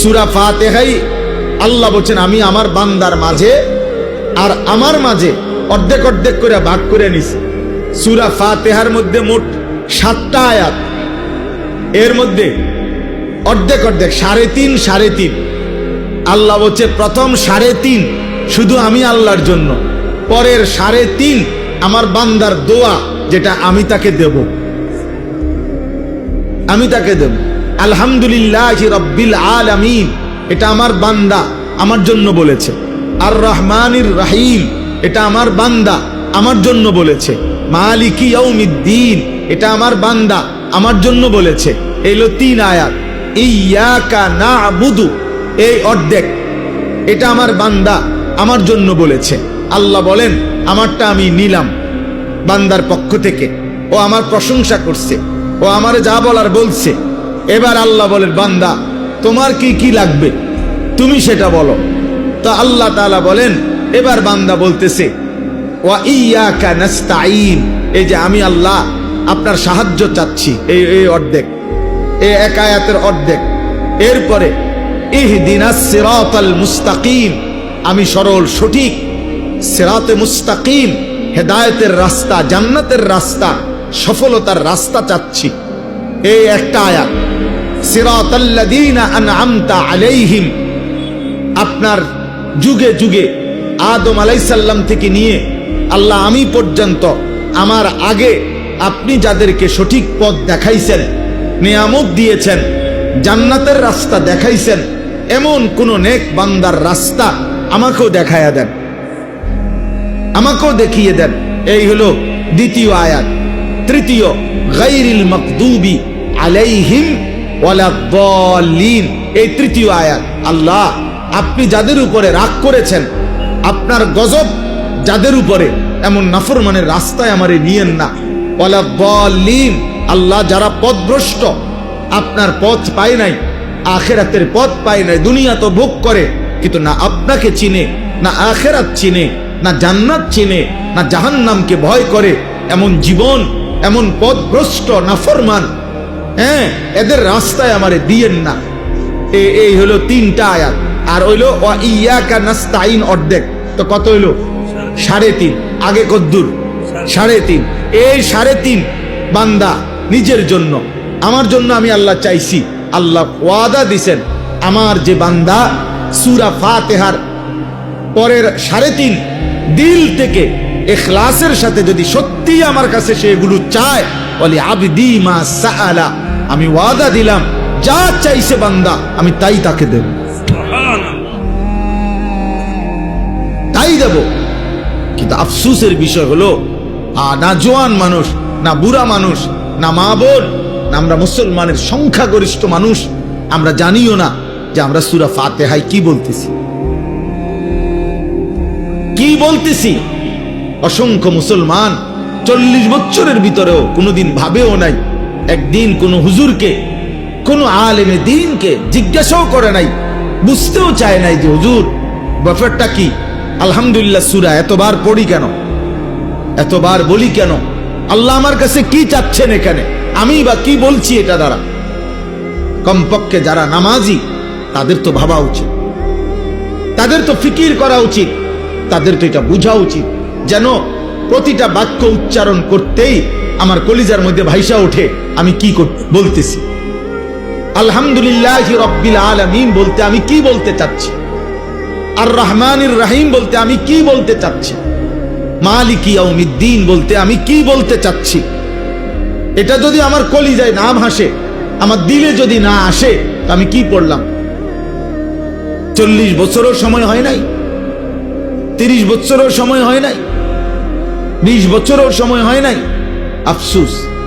সুরা ফাতেহাই আল্লাহ বলছেন, আমি আমার বান্দার মাঝে আর আমার মাঝে অর্ধেক অর্ধেক করে ভাগ করে নিছি। সুরা ফাতেহার মধ্যে মোট সাতটা আয়াত। এর মধ্যে অর্ধেক অর্ধেক, সাড়ে তিন সাড়ে তিন। আল্লাহ বলছে, প্রথম সাড়ে তিন শুধু আমি আল্লাহর জন্য, পরের সাড়ে তিন আমার বান্দার দোয়া, যেটা আমি তাকে দেব। আমি তাকে দেব। আলহামদুলিল্লাহ রব্বিল আলামিন। এটা আমার বান্দা, আমার জন্য বলেছে। আর রহমানির রাহিম, এটা আমার বান্দা, আমার জন্য বলেছে। মালিকি ইয়াউমিদ্দিন, এটা আমার বান্দা, আমার জন্য বলেছে। এলো তিন আয়াত। ইয়াকা নাবুদু, এই অর্ধেক। এটা আমার বান্দা, আমার জন্য বলেছে। আল্লাহ বলেন, আমারটা আমি নিলাম বান্দার পক্ষ থেকে। ও আমার প্রশংসা করছে। ও আমার যা বলার বলছে। এবার আল্লাহ বলেন, বান্দা, তোমার কি কি লাগবে? তুমি সেটা বলো। তা আল্লাহ তাআলা বলেন, এবার বান্দা বলতেছে, ওয়া ইয়াকা নাস্তাইন এই যে আমি আল্লাহ, আপনার সাহায্য চাচ্ছি, এই এই অর্ধেক, এই এক আয়াতের অর্ধেক। এরপরে ইহদিনাস সিরাতাল মুস্তাকিম। আমি সরল, সঠিক, সিরাতে মুস্তাকিম, হেদায়েতের রাস্তা, জান্নাতের রাস্তা, সফলতার রাস্তা চাচ্ছি। এই একটা আয়াত। আপনার যুগে যুগে আদম আলাইসাল্লাম থেকে নিয়ে আল্লাহ আমি পর্যন্ত, আমার আগে আপনি যাদেরকে সঠিক পথ দেখাইছেন, নিয়ামত দিয়েছেন, জান্নাতের রাস্তা দেখাইছেন, এমন কোন নেক বান্দার রাস্তা আমাকেও দেখায়া দেন। আমাকেও দেখিয়ে দেন। এই হলো দ্বিতীয় আয়াত। তৃতীয় গাইরিল মকদুবি আলাইহিম ওয়ালাদ্দাল্লিন এই তৃতীয় আয়াত, আল্লাহ, আপনি যাদের উপরে রাগ করেছেন, আপনার গজব যাদের উপরে, এমন নাফরমানের রাস্তায় আমারে নিয়েন না। ওয়ালাদ্দাল্লিন আল্লাহ যারা পথভ্রষ্ট, আপনার পথ পায় নাই, আখেরাতের পথ পায় নাই, দুনিয়া তো ভোগ করে, কিন্তু না আপনাকে চিনে, না আখেরাত চিনে, না জান্নাত চিনে, না জাহান্নামকে ভয় করে, এমন জীবন, এমন পথভ্রষ্ট, নাফরমান হ্যাঁ এদের রাস্তায় আমারে দিয়েন না। এই হলো তিনটা আয়াত। আর হইল ইয়াকা নাস্তাইন অর্ধেক। তো কত হইল? সাড়ে তিন। আগে কদ্দুর। সাড়ে তিন। এই সাড়ে তিন বান্দা নিজের জন্য। আমার জন্য আমি আল্লাহ চাইছি। আল্লাহ ওয়াদা দিছেন। আমার যে বান্দা সুরা ফাতেহার পরের সাড়ে তিন দিল থেকে এখলাসের সাথে যদি সত্যি আমার কাছে সেগুলো চায় বলে আবদি মা সাআলা। আমি ওয়াদা দিলাম যা চাইছে বান্দা আমি তাই তাকে দেব। তাই দেব। কিন্তু আফসুসের বিষয় হলো আ, না জোয়ান মানুষ না বুড়া মানুষ না মা বোন না আমরা মুসলমানের সংখ্যাগরিষ্ঠ মানুষ আমরা জানিও না যে আমরা সুরা ফাতেহাই কি বলতেছি। কি বলতেছি? অসংখ্য মুসলমান চল্লিশ বছরের ভিতরেও কোনোদিন ভাবেও নাই। একদিন কোন হুজুরকে, কোন আলেমে দিনকে জিজ্ঞাসাও করে নাই। বুঝতেও চায় নাই যে, হুজুর, ব্যাপারটা কি? আলহামদুলিল্লাহ সুরা এতবার পড়ি কেন? এতবার বলি কেন? আল্লাহ আমার কাছে কি চাচ্ছেন এখানে? আমি বা কি বলছি এটা দ্বারা? কমপক্ষে যারা নামাজি, তাদের তো ভাবা উচিত। তাদের তো ফিকির করা উচিত। তাদের তো এটা বোঝা উচিত। যেন প্রতিটা বাক্য উচ্চারণ করতেই আমার কলিজার মধ্যে ভাইসা ওঠে, আমি কি বলতেছি। আলহামদুলিল্লাহ রব্বিল আলামিন বলতে আমি কি বলতে চাচ্ছি? আর রহমানির রাহিম বলতে আমি কি বলতে চাচ্ছি? মালিক ইয়াউমিদ্দিন বলতে আমি কি বলতে চাচ্ছি? এটা যদি আমার কলিজায় না ভাসে আমার দিলে যদি না আসে আমি কি পড়লাম? চল্লিশ বছরও সময় হয় নাই? তিরিশ বছরও সময় হয় নাই? বিশ বছরও সময় হয় নাই? আফসুস।